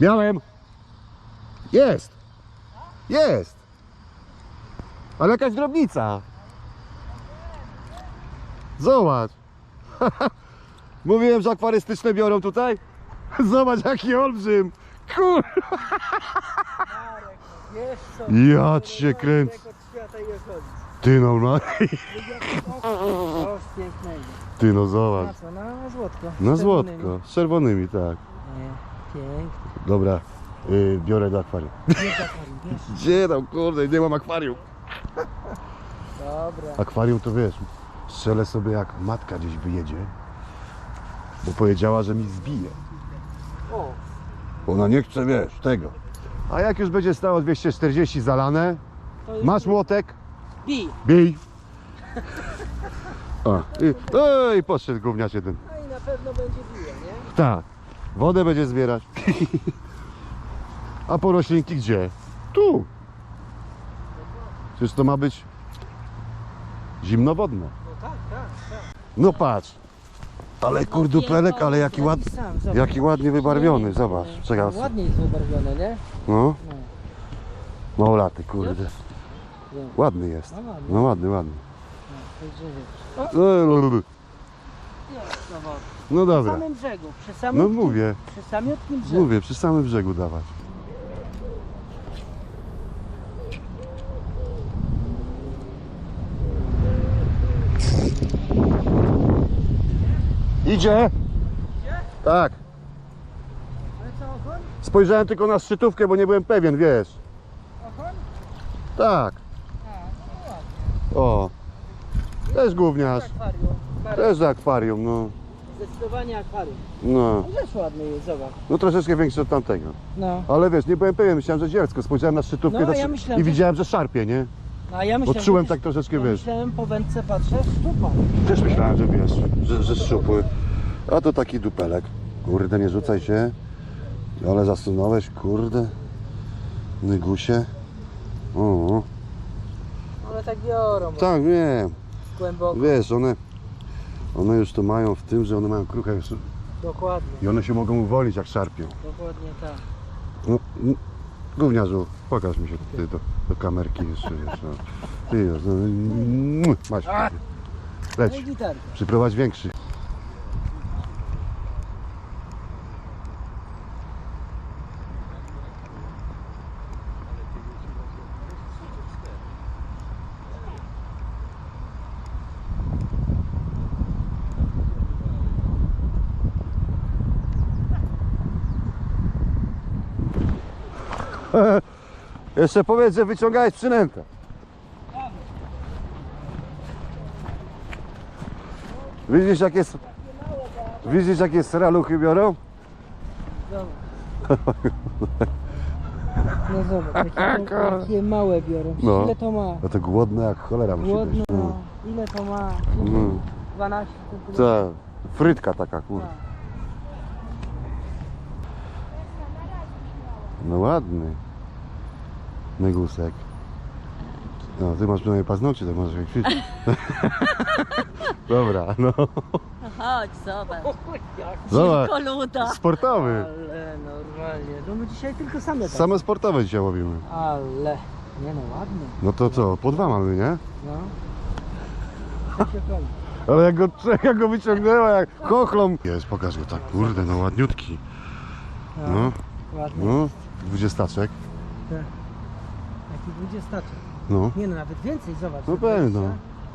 Miałem. Jest. Jest. Ale jakaś drobnica. Zobacz. Mówiłem, że akwarystyczne biorą tutaj. Zobacz jaki olbrzym. Kur... Ja cię kręcę. Jak od świata i wychodzi. Ty no, pięknego. Ty no, zobacz. Na złotko. Na złotko. Z czerwonymi, tak. Nie, pięknie. Dobra. y, biorę do akwarium. Gdzie tam, kurde, nie mam akwarium. Dobra. Akwarium to wiesz, strzelę sobie jak matka gdzieś wyjedzie, bo powiedziała, że mi zbije. O, Ona nie chce, wiesz, tego. A jak już będzie stało 240 zalane, to jest... masz łotek, Bij. bij. O, i, i podszedł gówniarz jeden. No i na pewno będzie biła, nie? Tak, wodę będzie zbierać. A po roślinki gdzie? Tu. Przecież to ma być zimnowodne. No tak, tak, tak. No patrz. Ale kurdupelek, ale jaki, ład, jaki ładnie wybarwiony, zobacz. Czekaj, Ładnie jest wybarwione, nie? no, No. małolaty, kurde. Ładny jest. No ładnie. No ładny, ładny. No, Zawód. No Przy dobra. samym brzegu, przy No samym mówię, Przy samiutkim brzegu. mówię, przy samym brzegu dawać. Idzie? Tak. Ale co, ogon? Spojrzałem tylko na szczytówkę, bo nie byłem pewien, wiesz. Ogon? Tak. A, no ładnie. O. Też gówniarz. Akwarium. Też do akwarium, no. Zdecydowanie akwarium. No. No też ładny jest, zobacz. No troszeczkę większy od tamtego. No. Ale wiesz, nie byłem pewien, myślałem, że dziecko. Spojrzałem na szczytówkę No, ja myślałem, i że- widziałem, że szarpie, nie? No, a ja myślałem, Odczułem że- tak troszeczkę, ja wiesz. myślałem po wędce, patrzę, sztupa. Też myślałem, że wiesz, że, że szczupły. A to taki dupelek. Kurde, nie rzucaj się. Ale zasunąłeś, kurde. Nygusie. O, One tak biorą tak, wiem. głęboko. Wiesz, one, one już to mają w tym, że one mają kruchę już. Dokładnie, I one się mogą uwolnić, jak szarpią. dokładnie tak. No, n- gówniarzu, pokaż mi się tutaj do, do kamerki jeszcze, wiesz, no. Ty no, mm, masz. No i Leć, gitarka. przyprowadź większy. Jeszcze powiedz, że wyciągałeś przynętę. Widzisz jak jest. Widzisz jakie sraluchy biorą? No zobacz, jakie, jakie małe biorą. No. Ile to ma? No to głodne jak cholera musi Głodno. być. No. Ile to ma? Mm. 12 cm. Ta frytka taka. Tak. No ładny. Negusek. No, ty masz przynajmniej paznokcie, to możesz je kwiczyć. Dobra, no. Chodź, zobacz. Zobacz. Koluda. Sportowy. Ale normalnie. No my dzisiaj tylko same tak. Same sportowe dzisiaj łowimy. Ale. Nie no, ładny. No to co, po dwa mamy, nie? No. Się. Ale jak go, jak go wyciągnęła, jak chochlą. Jest, pokaż go tak, kurde, no ładniutki. No, Ładny. no, dwudziestaczek. Jaki dwudziestaczek. No, Nie no, nawet więcej, zobacz. no pewno.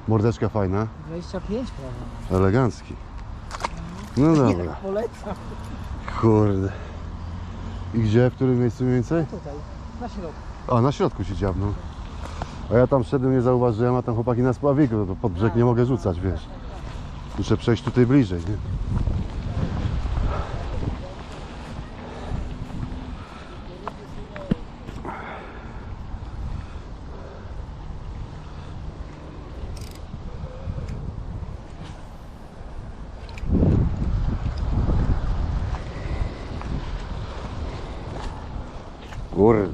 Mordeczka fajna, 25 prawie. elegancki. No dobra, Polecam. kurde. I gdzie, w którym miejscu mniej więcej? Tutaj, na środku. A, na środku się dziabnął. A ja tam szedłem, nie zauważyłem, a tam chłopaki na spławiku, no to pod brzeg nie mogę rzucać, wiesz. Muszę przejść tutaj bliżej, nie? Kurde.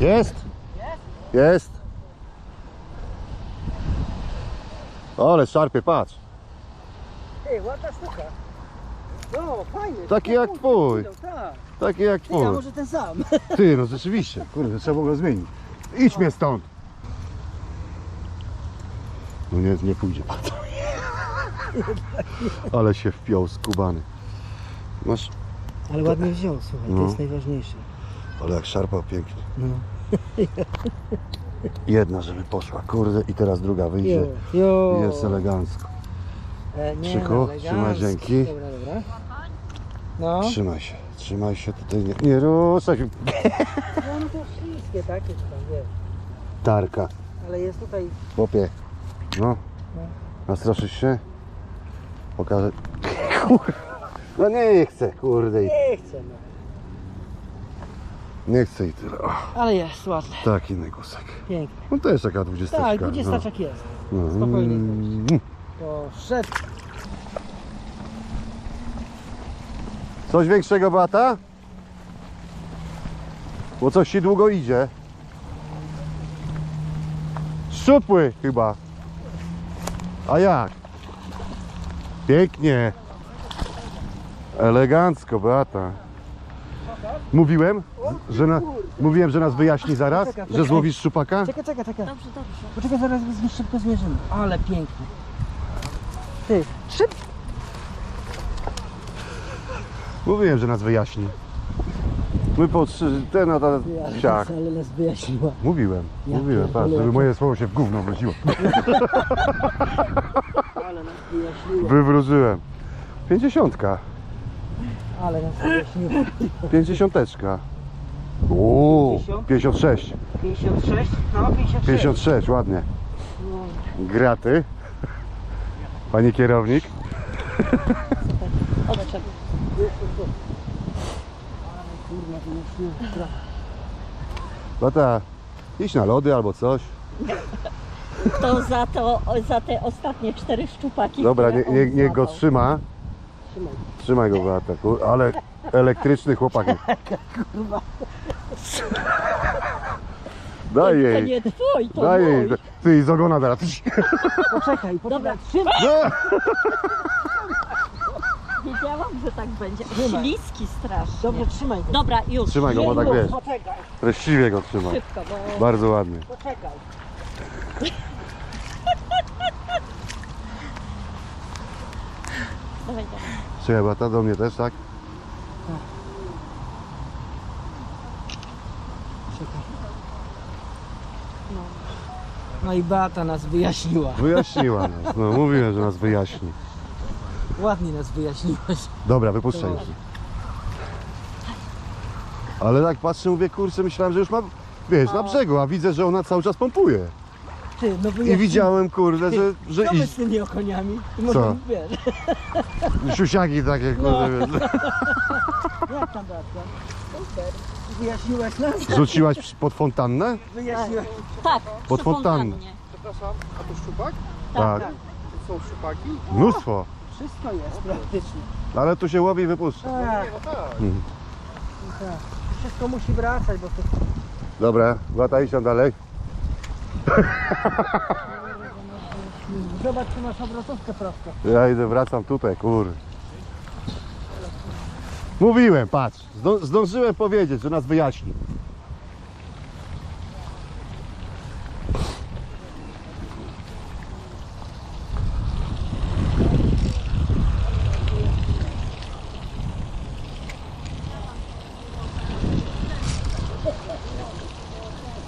Jest? Jest. Ale szarpie, patrz. Ej, ładna sztuka. No, fajny. Taki jak twój. Tak. Taki jak twój. może ten sam? Ty, no rzeczywiście. Kurde, trzeba go zmienić. Idź mnie stąd. No nie, nie pójdzie pan. Ale się wpiął skubany. Masz, Ale ładnie wziął, słuchaj, No. to jest najważniejsze. ale jak szarpał pięknie. No. Jedna, żeby poszła, kurde, i teraz druga wyjdzie. Jo. Jest elegancko. E, nie, Krzyku, no, trzymaj, dzięki. Dobra, dobra. No. Trzymaj się, trzymaj się tutaj. Nie, nie ruszaj się. No, no to śliskie takie, czy tam, wiesz. Tarka. Ale jest tutaj... Chłopie. No. No. Nastraszysz się? Pokażę. Kurde. No nie chcę, kurde. Nie chcę, no. Nie chcę i tyle. O, Ale jest ładny, taki negusek. piękny. No to jest taka dwudziesteczka. Tak, dwudziestaczek jest. no. No. spokojnie Mm. Poszedł. Coś większego, Beata? Bo coś ci długo idzie. Szczupły chyba. A jak? Pięknie. Elegancko, Beata. Mówiłem, że na, mówiłem, że nas wyjaśni zaraz, Czekaj, że czekaj. złowisz szczupaka? Czekaj, czekaj, czekaj. Dobrze, dobrze. Poczekaj, zaraz z- szybko zmierzymy. Ale piękny. Ty, szyb... Mówiłem, że nas wyjaśni. My po trzy, ten, a ten, siak. Ale nas wyjaśniła. Mówiłem, Ja mówiłem, pierdolę, patrz, żeby moje słowo się w gówno wróciło. Ale nas wyjaśniła. Wywróżyłem. Pięćdziesiątka. Ale nas wyjaśniła. Pięćdziesiąteczka. Uuu, 50? 56. 56? No, 56. 56, ładnie. Graty. Panie kierownik. Nie trafi. Lata, idź na lody albo coś. To za to, za te ostatnie cztery szczupaki. Dobra, które nie, on nie, niech go złapał. trzyma. Trzymaj. Trzymaj go, Beata, kur- ale elektryczny chłopak. Daj To jej, nie twój, to daj mój. jej. Ty, z ogona teraz. Poczekaj, Dobra. poczekaj. Trzymaj. No. Wiedziałam, że tak będzie. Trzymaj. Śliski strasznie. Dobrze, trzymaj go. Dobra, już. Trzymaj go, bo tak wiesz. Poczekaj, Treściwie go trzyma. Szybko, bo... Bardzo ładnie. poczekaj. Czekaj, Beata, do mnie też, tak? Czekaj. No i Beata nas wyjaśniła. Wyjaśniła nas. No, mówiłem, że nas wyjaśni. Ładnie nas wyjaśniłaś. Dobra, wypuszczaj już. Ale tak patrzę, mówię, kurczę, myślałem, że już mam, wiesz, na brzegu, a widzę, że ona cały czas pompuje. Ty, no I wyjaśniła. widziałem, kurde, że, że Co my iść. z tymi okoniami? Ty Co? może wiesz, Siusiaki takie, kurde, wiesz. jak tam Beatka? Super. Wyjaśniłaś nas? Rzuciłaś przy- pod fontannę? Wyjaśniłaś. Tak, Pod przy fontannę. fontannie. Przepraszam, a to szczupak? Tak. tak. To są szczupaki? Mnóstwo. Wszystko jest praktycznie. Ale tu się łowi i wypuszcza. Tak, No tak. tak. Wszystko musi wracać, bo to Dobra, lata idź tam dalej. Zobacz, czy masz obrotówkę prosto. Ja idę, wracam tutaj, kur. Mówiłem, patrz, zdą, zdążyłem powiedzieć, że nas wyjaśni.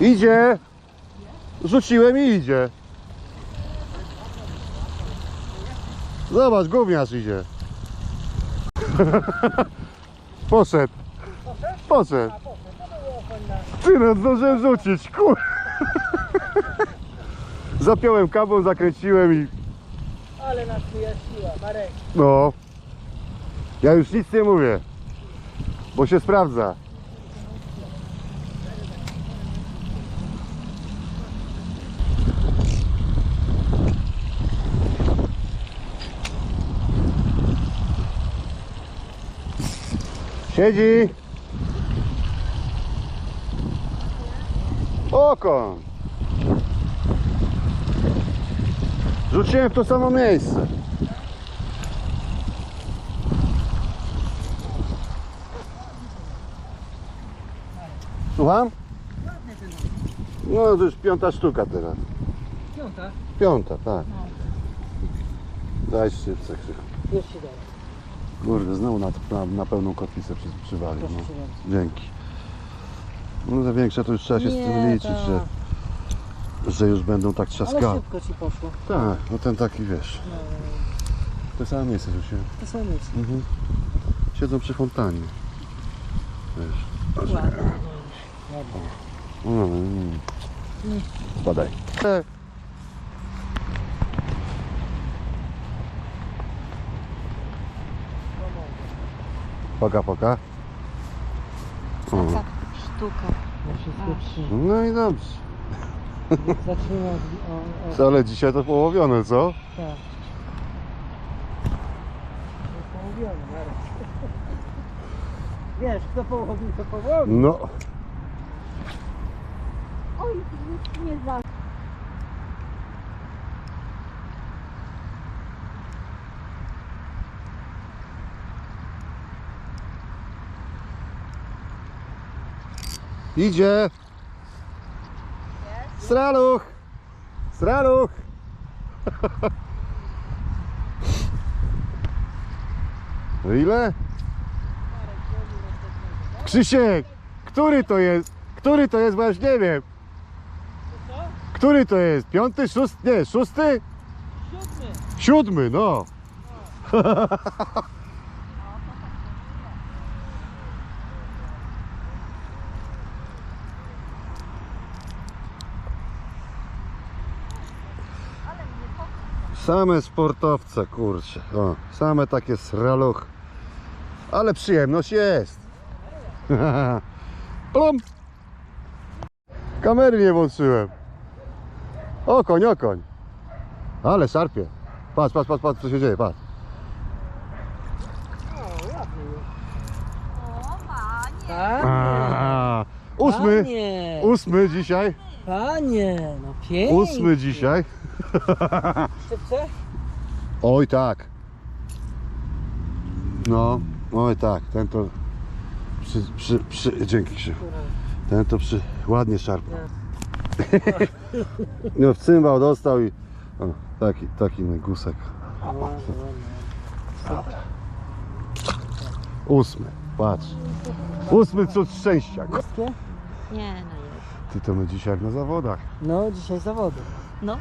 Idzie! Rzuciłem i idzie. Zobacz, gówniarz idzie. Poszedł. Poszedł. Ty no, zdążyłem rzucić, kur... Zapiąłem kabel, zakręciłem i... Ale nas wyjaśniła, Marek. No. Ja już nic nie mówię. Bo się sprawdza. Siedzi. Oko. Rzuć Wróciłem w to samo miejsce. Słucham? No to już piąta sztuka teraz. Piąta. Piąta, tak. Daj szybce Krzychu. Już daje. Kurde, znowu na, na, na pełną kotwicę przy, przywalił. Proszę No. Dzięki. No za większe to już trzeba się z tym Nie, liczyć, tak. że, że już będą tak Ale trzaskały. szybko ci poszło. Tak, no ten taki wiesz. No, To samo miejsce rzuciłem. to samo miejsce. Mhm. Siedzą przy fontannie. Wiesz. Ładnie. Mm, mm. Badaj. E. Poka, poka. O. Sztuka. No wszystko trzy. No i dobrze. Zaczyna o, o, Co, Ale dzisiaj to połowione, co? tak. No, Połowiony, zaraz. Wiesz, kto połowił, to połowił. No. Oj, nic nie za. Idzie. Sraluch. Sraluch. No ile? Krzysiek, który to jest? Który to jest, bo ja już nie wiem. Który to jest? Piąty, szósty? Nie, szósty? Siódmy. Siódmy, no. Same sportowce, kurczę. O, same takie sraluch. Ale przyjemność jest. Plum. Kamery nie włączyłem. Okoń, okoń. Ale szarpie. Patrz, patrz, patrz, patrz, co się dzieje, patrz. Panie. A, ósmy, Panie. ósmy dzisiaj, Panie, no pięknie. ósmy dzisiaj. Oj tak. No, oj tak, ten to przy, przy, przy, dzięki Krzychu. Ten to przy, ładnie szarpał. No w cymbał dostał i o, taki, taki gusek. Ładnie, ładnie. Ósmy, patrz. Ósmy cud szczęścia. Nie, no jest. Ty to my dzisiaj jak na zawodach. No, dzisiaj zawody. No.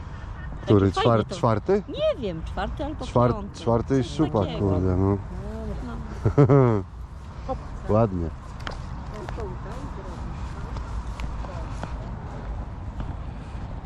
Który? Taki fajny Czwar, to- czwarty? Nie wiem, czwarty albo Czwar, piąty. czwarty i Coś szczupak, takiego. kurde, no. No. Ładnie.